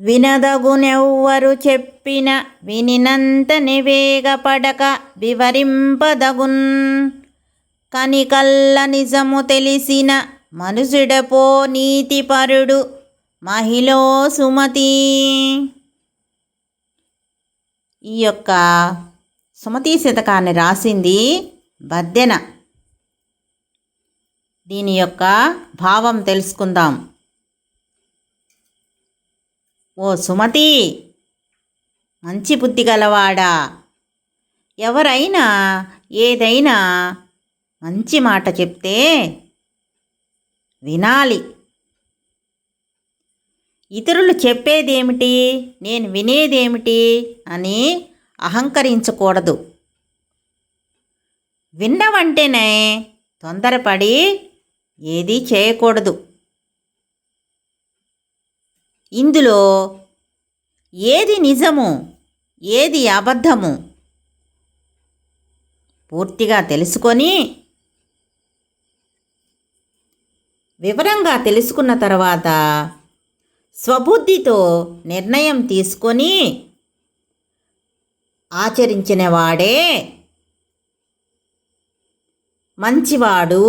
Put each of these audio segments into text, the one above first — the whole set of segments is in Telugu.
వినదగునెవ్వరు చెప్పిన వినినంత నివేగపడక వివరింపదగున్. కనికల్ల నిజము తెలిసిన మనుషుడపో నీతిపరుడు మహిళో సుమతి. ఈ యొక్క సుమతి శతకాన్ని రాసింది బద్దెన. దీని యొక్క భావం తెలుసుకుందాం. ఓ సుమతి మంచి బుద్ధి గలవాడా? ఎవరైనా ఏదైనా మంచి మాట చెప్తే వినాలి. ఇతరులు చెప్పేదేమిటి నేను వినేదేమిటి అని అహంకరించకూడదు. విన్నవంటేనే తొందరపడి ఏదీ చేయకూడదు. ఇందులో ఏది నిజము ఏది అబద్ధము పూర్తిగా తెలుసుకొని వివరంగా తెలుసుకున్న తర్వాత స్వబుద్ధితో నిర్ణయం తీసుకొని ఆచరించిన వాడే మంచివాడు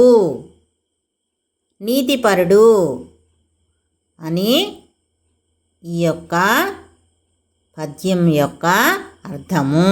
నీతిపరుడు అని ఈ యొక్క పద్యం యొక్క అర్థము.